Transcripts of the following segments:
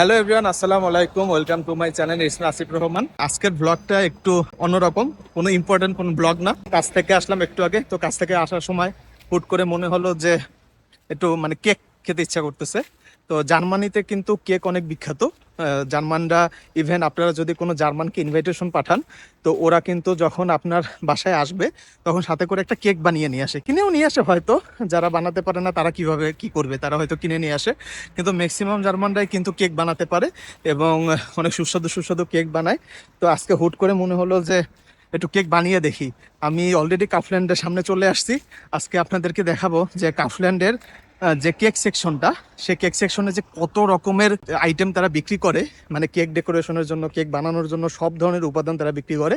Hello everyone আসসালামু আলাইকুম welcome to my channel ইসমা আসিফ রহমান আজকের ব্লগটা একটু অন্যরকম, কোনো ইম্পর্টেন্ট কোনো ব্লগ না। কাজ থেকে আসলাম একটু আগে, তো কাজ থেকে আসার সময় হুট করে মনে হলো যে একটু মানে কেক খেতে ইচ্ছা করতেছে। তো জার্মানিতে কিন্তু কেক অনেক বিখ্যাত। জার্মানরা ইভেন আপনারা যদি কোনো জার্মানকে ইনভাইটেশন পাঠান, তো ওরা কিন্তু যখন আপনার বাসায় আসবে, তখন সাথে করে একটা কেক বানিয়ে নিয়ে আসে। কিনেও নিয়ে আসে হয়তো, যারা বানাতে পারে না তারা কীভাবে কি করবে, তারা হয়তো কিনে নিয়ে আসে। কিন্তু ম্যাক্সিমাম জার্মানরাই কিন্তু কেক বানাতে পারে এবং অনেক সুস্বাদু সুস্বাদু কেক বানায়। তো আজকে হুট করে মনে হলো যে একটু কেক বানিয়ে দেখি। আমি অলরেডি কাফল্যান্ডের সামনে চলে আসছি। আজকে আপনাদেরকে দেখাবো যে কাফল্যান্ডের যে কেক সেকশনটা, সে কেক সেকশনে যে কত রকমের আইটেম তারা বিক্রি করে মানে কেক ডেকোরেশনের জন্য, কেক বানানোর জন্য সব ধরনের উপাদান তারা বিক্রি করে।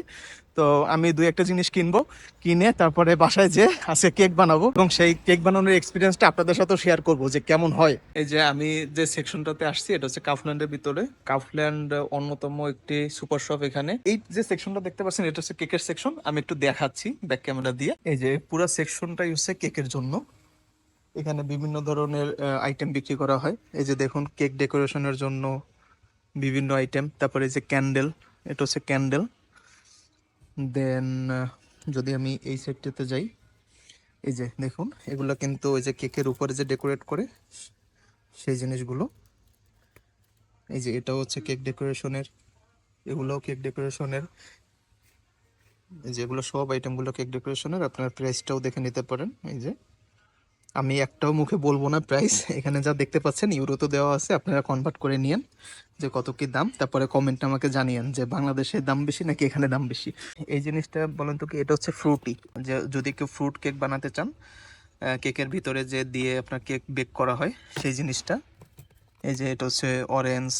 তো আমি দুই একটা জিনিস কিনবো, কিনে তারপরে বাসায় যে আজকে কেক বানাবো এবং সেই কেক বানানোর এক্সপিরিয়েন্সটা আপনাদের সাথেও শেয়ার করব যে কেমন হয়। এই যে আমি যে সেকশনটাতে আসছি, এটা হচ্ছে কাফল্যান্ডের ভিতরে। কাফল্যান্ড অন্যতম একটি সুপার শপ এখানে। এই যে সেকশনটা দেখতে পাচ্ছেন, এটা হচ্ছে কেকের সেকশন আমি একটু দেখাচ্ছি ব্যাক ক্যামেরা দিয়ে। এই যে পুরো সেকশনটাই হচ্ছে কেকের জন্য। এখানে বিভিন্ন ধরনের আইটেম বিক্রি করা হয়। এই যে দেখুন কেক ডেকোরেশনের জন্য বিভিন্ন আইটেম তারপরে যে ক্যান্ডেল এটা হচ্ছে ক্যান্ডেল দেন যদি আমি এই সেটটাতে যাই, এই যে দেখুন, এগুলো কিন্তু ওই যে কেকের উপরে যে ডেকোরেট করে, সেই জিনিসগুলো। এই যে এটাও হচ্ছে কেক ডেকোরেশনের এগুলোও কেক ডেকোরেশনের এই যে এগুলো সব আইটেমগুলো কেক ডেকোরেশনের আপনার প্রাইসটাও দেখে নিতে পারেন, এই যে। আমি একটাও মুখে বলব না প্রাইস এখানে যা দেখতে পাচ্ছেন ইউরো তো দেওয়া আছে, আপনারা কনভার্ট করে নিয়েন, যে কত কি দাম। তারপরে কমেন্ট আমাকে জানিয়েন, যে বাংলাদেশে দাম বেশি নাকি এখানে দাম বেশি। এই জিনিসটা বলেন তো কি, এটা হচ্ছে ফ্রুটি যে যদি কেউ ফ্রুট কেক বানাতে চান কেকের ভিতরে যে দিয়ে আপনার কেক বেক করা হয়, সেই জিনিসটা। এই যে এটা হচ্ছে অরেঞ্জ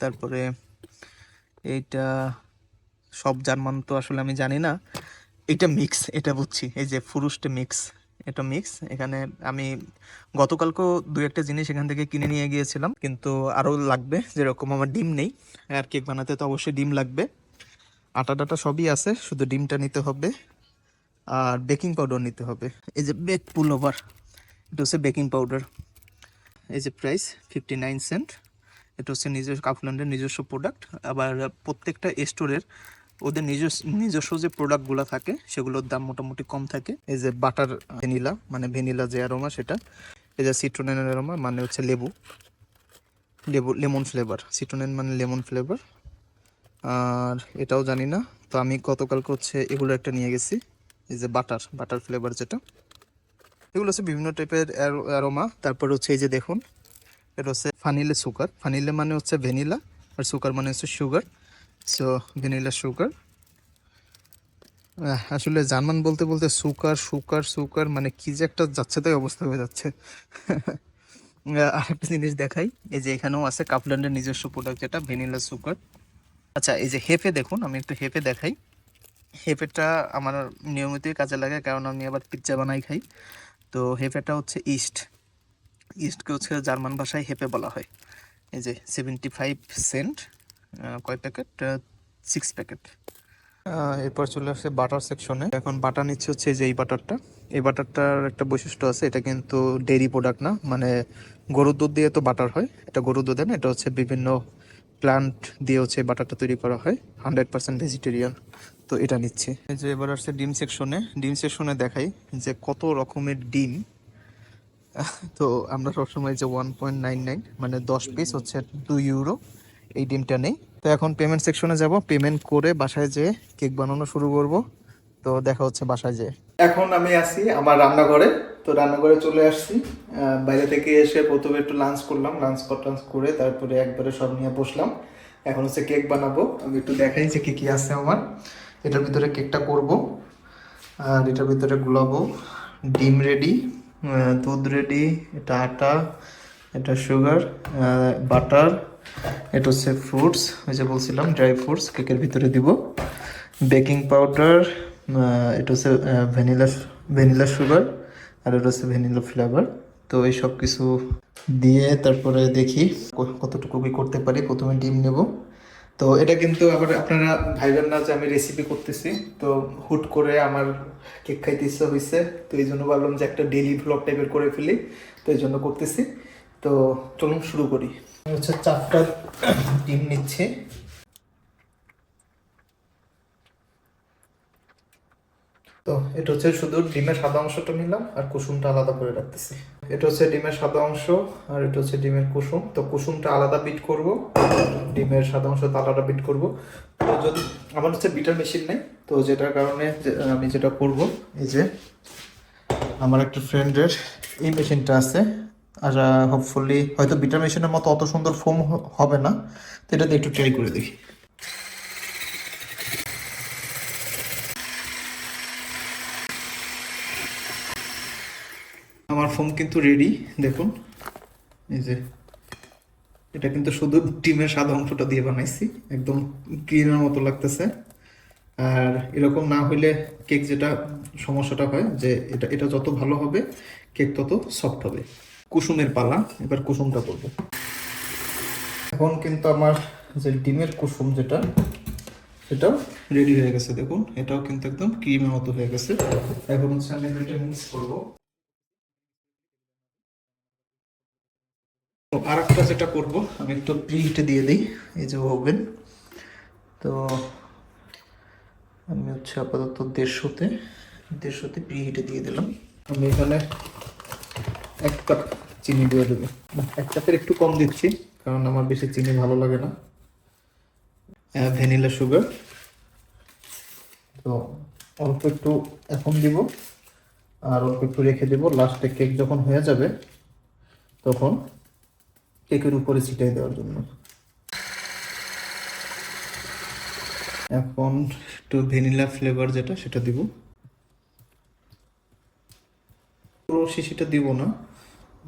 তারপরে এইটা সব জার্মান তো আসলে আমি জানি না। এটা মিক্স এটা বুঝছি, এই যে ফুরুষ্টে মিক্স এটা মিক্স এখানে আমি গতকালকেও দু একটা জিনিস এখান থেকে কিনে নিয়ে গিয়েছিলাম, কিন্তু আরও লাগবে, যেরকম আমার ডিম নেই, আর কেক বানাতে তো অবশ্যই ডিম লাগবে। আটা টাটা সবই আছে, শুধু ডিমটা নিতে হবে, আর বেকিং পাউডার নিতে হবে। এই যে বেক পুল ওভার এটা হচ্ছে বেকিং পাউডার এই যে প্রাইস ফিফটি নাইন সেন্ট এটা হচ্ছে নিজস্ব কাফল্যান্ডের নিজস্ব প্রোডাক্ট আবার প্রত্যেকটা স্টোরের ওদের নিজস্ব নিজস্ব যে প্রোডাক্টগুলো থাকে, সেগুলোর দাম মোটামুটি কম থাকে। এই যে বাটার ভ্যানিলা মানে ভ্যানিলা যে অ্যারোমা সেটা, এই যে সিট্রোনেন অ্যারোমা মানে হচ্ছে লেবু। লেবু, লেমন ফ্লেভার সিট্রোনেন মানে লেমন ফ্লেভার আর এটাও জানি না, তো আমি গতকালকে হচ্ছে এগুলো একটা নিয়ে গেছি, এই যে বাটার বাটার ফ্লেভার যেটা। এগুলো হচ্ছে বিভিন্ন টাইপের অ্যারোমা তারপর হচ্ছে এই যে দেখুন, এটা হচ্ছে ফানিলে সুগার ফানিলে মানে হচ্ছে ভ্যানিলা আর সুগার মানে হচ্ছে সুগার সো ভ্যানিলা সুগার আসলে জার্মান বলতে বলতে সুকার সুকার সুকার মানে কি যে একটা যাচ্ছে তাই অবস্থা হয়ে যাচ্ছে। আরেকটা জিনিস দেখাই, এই যে এখানেও আছে কাপল্যান্ডের নিজস্ব প্রোডাক্ট যেটা ভ্যানিলা সুগার আচ্ছা এই যে হেফে দেখুন, আমি একটু হেফে দেখাই। হেফেটা আমার নিয়মিতই কাজে লাগে, কারণ আমি আবার পিৎজা বানাই খাই। তো হেফেটা হচ্ছে ইস্ট ইস্টকে হচ্ছে জার্মান ভাষায় হেপে বলা হয়। এই যে সেভেন্টি ফাইভ সেন্ট কয় প্যাকেট সিক্স প্যাকেট। এরপর চলে আসছে বাটার সেকশনে এখন বাটার নিচ্ছে হচ্ছে যে এই বাটারটা এই বাটারটার একটা বৈশিষ্ট্য আছে, এটা কিন্তু ডেইরি প্রোডাক্ট না মানে গরুর দুধ দিয়ে তো বাটার হয়। এটা গরুর দুধে না, এটা হচ্ছে বিভিন্ন প্লান্ট দিয়ে হচ্ছে বাটারটা তৈরি করা হয়। হান্ড্রেড পার্সেন্ট ভেজিটেরিয়ান তো এটা নিচ্ছে। এই যে এবার আসছে ডিম সেকশনে ডিম সেকশনে দেখাই যে কত রকমের ডিম। তো আমরা সবসময় যে ওয়ান পয়েন্ট নাইন নাইন মানে দশ পিস হচ্ছে দুই ইউরো এই ডিমটা নেই। তো এখন পেমেন্ট সেকশনে যাব। পেমেন্ট করে বাসায় যেয়ে কেক বানানো শুরু করব। তো দেখা হচ্ছে বাসায় যেয়ে। এখন আমি আসি আমার রান্নাঘরে। তো রান্নাঘরে চলে আসছি। বাইরে থেকে এসে প্রথমে একটু লাঞ্চ করলাম। লাঞ্চ কর টাঞ্চ করে তারপরে একবারে সব নিয়ে বসলাম। এখন হচ্ছে কেক বানাবো। আমি একটু দেখাই। যে কী কী আছে আমার। এটার ভিতরে কেকটা করব। আর এটার ভিতরে গুলাবো। ডিম রেডি দুধ রেডি এটা আটা এটা সুগার বাটার এটা হচ্ছে ফ্রুটস ওই যে বলছিলাম ড্রাই ফ্রুটস কেকের ভিতরে দিব। বেকিং পাউডার এটা হচ্ছে ভ্যানিলা ভ্যানিলা সুগার আর এটা হচ্ছে ভ্যানিলা ফ্লেভার তো এই সব কিছু দিয়ে তারপরে দেখি কতটুকু কি করতে পারি, প্রথমে ডিম নেব। তো এটা কিন্তু আবার আপনারা ভাইবেন না যে আমি রেসিপি করতেছি। তো হুট করে আমার কেক খাইতে ইচ্ছা হয়েছে তো এই জন্য ভাবলাম যে একটা ডেলি ভ্লগ টাইপের করে ফেলি। তো এই জন্য করতেছি। তো চলুন শুরু করি। হচ্ছে চারটা ডিম নিচ্ছি। তো এটা হচ্ছে শুধু ডিমের সাদা অংশটা নিলাম আর কুসুমটা আলাদা করে রাখতেছি। এটা হচ্ছে ডিমের সাদা অংশ আর এটা হচ্ছে ডিমের কুসুম। তো কুসুমটা আলাদা বিট করব, ডিমের সাদা অংশ আলাদা বিট করব। তো যদি আমার হচ্ছে বিটার মেশিন নেই, তো যেটার কারণে আমি যেটা করব, এই যে আমার একটা ফ্রেন্ডের এই মেশিনটা আছে। আর হোপফুলি হয়তো বিটার মেশিনের মতো অত সুন্দর ফোম হবে না। তো এটা দিয়ে একটু ট্রাই করে দেখি। আমার ফোম কিন্তু রেডি দেখুন। এই যে, এটা কিন্তু শুধু ডিমের সাদা অংশটা দিয়ে বানাইছি, একদম ক্রিমের মতো লাগতেছে। আর এরকম না হইলে কেক যেটা সমস্যাটা হয় যে এটা এটা যত ভালো হবে কেক তত সফট হবে। কুসুমের পালা, এবার কুসুমটা করব। এখন কিন্তু আমার যে ডিমের কুসুম যেটা, সেটাও রেডি হয়ে গেছে, দেখুন। এটাও কিন্তু একদম ক্রিমের মতো হয়ে গেছে। এখন হচ্ছে আমি দুইটা মিক্স করব। আর একটা যেটা করব, আমি একটু প্রিহিটে দিয়ে দিই, এই যে ওভেন। তো আমি হচ্ছে আপাতত দেড়শোতে দেড়শোতে প্রিহিটে দিয়ে দিলাম। আমি এখানে এক কাপ চিনি দিয়ে দেবে। এক কাপের একটু কম দিচ্ছি, কারণ আমার বেশি চিনি ভালো লাগে না। Vanilla sugar. তো অল্প একটু এখন দিব, আর অল্প একটু রেখে দেবো। লাস্টে কেক যখন হয়ে যাবে, তখন কেকের উপরে ছিটাই দেওয়ার জন্য। এখন একটু ভ্যানিলা ফ্লেভার যেটা, সেটা দিব। পুরো শিশিটা দিব না।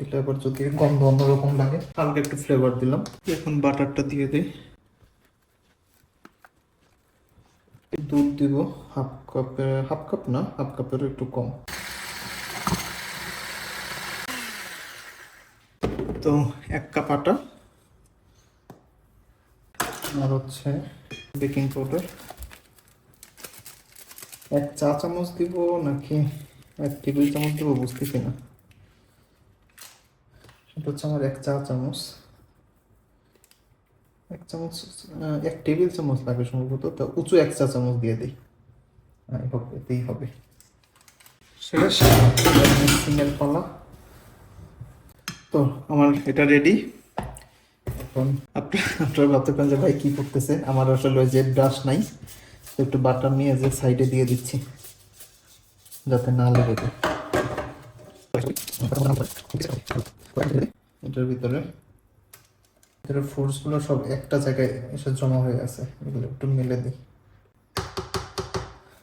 দিলে আবার যদি গন্ধ অন্যরকম লাগে। হালকা একটু ফ্লেভার দিলাম। এখন বাটারটা দিয়ে দিই। দুধ দিব হাফ কাপের হাফ কাপ না হাফ কাপের একটু কম। তো এক কাপ আটা। আর হচ্ছে বেকিং পাউডার এক চা চামচ দিব নাকি এক টেবিল চামচ দেবো, বুঝতেছি না। সেটা হচ্ছে আমার এক চা চামচ। এক চামচ এক টেবিল চামচ লাগবে সম্ভবত তা উঁচু এক চা চামচ দিয়ে দিই। হ্যাঁ, হবে এতেই হবে। শেষ। সিঙ্গেল পালা। তো আমার এটা রেডি এখন আপনার আপনারা ভাবতে পারেন যে ভাই কি করতেছে? আমার আসলে ওই যে ব্রাশ নাই একটু বাটার নিয়ে যে সাইডে দিয়ে দিচ্ছি যাতে না লেগে যায়। এটার ভিতরে। ভিতরে ফ্রুটসগুলো সব একটা জায়গায় এসে জমা হয়ে আছে। এগুলো একটু মেলে দিই।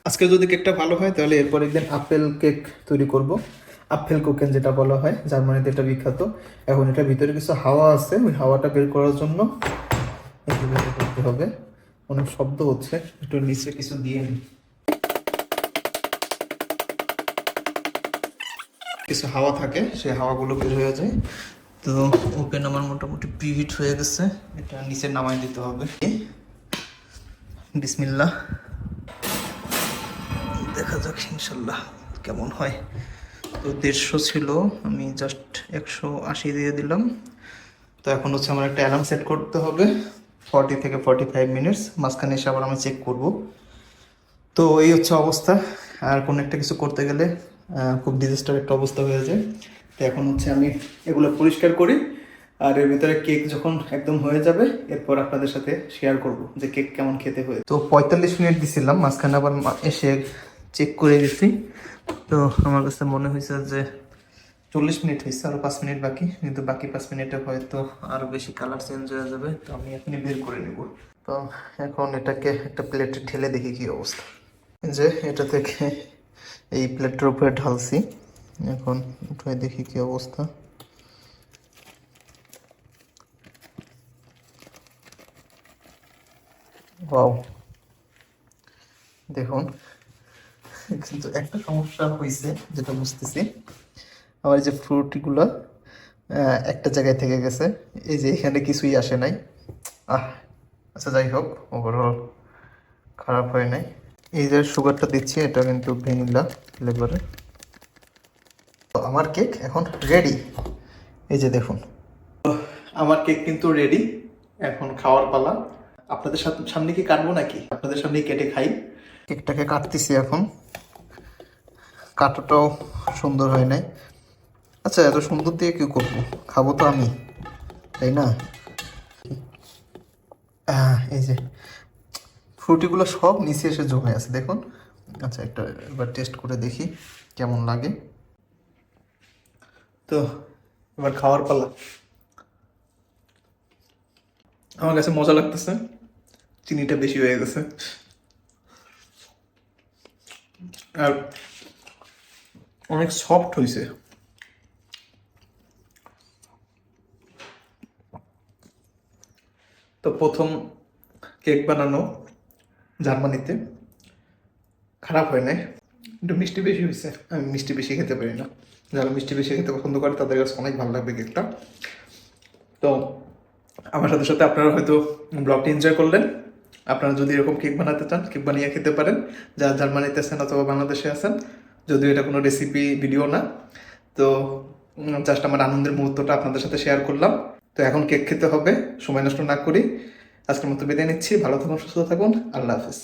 আজকে যদি কেকটা ভালো হয়, তাহলে এরপর একদিন আপেল কেক তৈরি করব। আপেল কোকেন যেটা বলা হয়, জার্মানিতে এটা বিখ্যাত। এখন এটার ভিতরে কিছু হাওয়া আছে। ওই হাওয়াটা বের করার জন্য করতে হবে। অনেক শব্দ হচ্ছে। একটু নিচে কিছু দিয়ে নিই কিছু হাওয়া থাকে, সেই হাওয়াগুলো বের হয়ে যায়। তো ওপেন আমার মোটামুটি প্রিহিট হয়ে গেছে। এটা নিচে নামাই দিতে হবে। বিসমিল্লাহ। দেখা যাক ইনশাল্লাহ কেমন হয়। তো দেড়শো ছিল, আমি জাস্ট একশো আশি দিয়ে দিলাম। তো এখন হচ্ছে আমার একটা অ্যালার্ম সেট করতে হবে। ফর্টি থেকে ফর্টি ফাইভ মিনিটস মাঝখানে এসে আবার আমি চেক করব। তো এই হচ্ছে অবস্থা। আর কোনো একটা কিছু করতে গেলে খুব ডিজাস্টার একটা অবস্থা হয়ে যায়। তো এখন হচ্ছে আমি এগুলো পরিষ্কার করি। আর এর ভিতরে কেক যখন একদম হয়ে যাবে, এরপর আপনাদের সাথে শেয়ার করব যে কেক কেমন খেতে হয়ে তো পঁয়তাল্লিশ মিনিট দিছিলাম, মাঝখানে আবার এসে চেক করে গেছি। তো আমার কাছে মনে হয়েছে যে চল্লিশ মিনিট হয়েছে, আরও পাঁচ মিনিট বাকি। কিন্তু বাকি পাঁচ মিনিটে হয়তো আরও বেশি কালার চেঞ্জ হয়ে যাবে। তো আমি এখনই বের করে নেব। তো এখন এটাকে একটা প্লেটে ঠেলে দেখি কি অবস্থা। যে এটা থেকে এই প্লেটের উপরে ঢালছি। এখন উঠে দেখি কি অবস্থা। ওয়াও। দেখুন, কিন্তু একটা সমস্যা হয়েছে যেটা বুঝতেছি। আমার যে ফ্রুটগুলো একটা জায়গায় থেকে গেছে। এই যে এখানে কিছুই আসে নাই। আহ আচ্ছা যাই হোক ওভারঅল খারাপ হয় নাই। এই যে সুগারটা দিচ্ছি এটা কিন্তু ভ্যানিলা ফ্লেভারে তো আমার কেক এখন রেডি এই যে দেখুন। আমার কেক কিন্তু রেডি এখন খাওয়ার পালা। আপনাদের সাথে সামনে কি কাটবো নাকি? আপনাদের সামনে কেটে খাই। কেকটাকে কাটতেছি এখন। কাটাটাও সুন্দর হয় নাই। আচ্ছা এত সুন্দর দিয়ে কি করব? খাব তো আমি তাই না? এই যে ফ্রুটিগুলো সব নিচে এসে জমে আছে, দেখুন। আচ্ছা একটা এবার টেস্ট করে দেখি কেমন লাগে। তো, এবার খাওয়ার পালা। আমার কাছে মজা লাগতেছে, চিনিটা বেশি হয়ে গেছে। আর অনেক সফট হয়েছে তো প্রথম কেক বানানো। জার্মানিতে। খারাপ হয় নাই। একটু মিষ্টি বেশি হয়েছে। আমি মিষ্টি বেশি খেতে পারি না। যারা মিষ্টি বেশি খেতে পছন্দ করে, তাদের কাছে অনেক ভালো লাগবে কেকটা। তো আমার সাথে সাথে আপনারা হয়তো ব্লগটি এনজয় করলেন। আপনারা যদি এরকম কেক বানাতে চান, কেক বানিয়ে খেতে পারেন। যারা জার্মানিতে আছেন অথবা বাংলাদেশে আছেন, যদিও এটা কোনো রেসিপি ভিডিও না। তো জাস্ট আমার আনন্দের মুহূর্তটা আপনাদের সাথে শেয়ার করলাম। তো এখন কেক খেতে হবে। সময় নষ্ট না করি। আজকের মতো বিদায় নিচ্ছি। ভালো থাকুন সুস্থ থাকুন। আল্লাহ হাফিজ।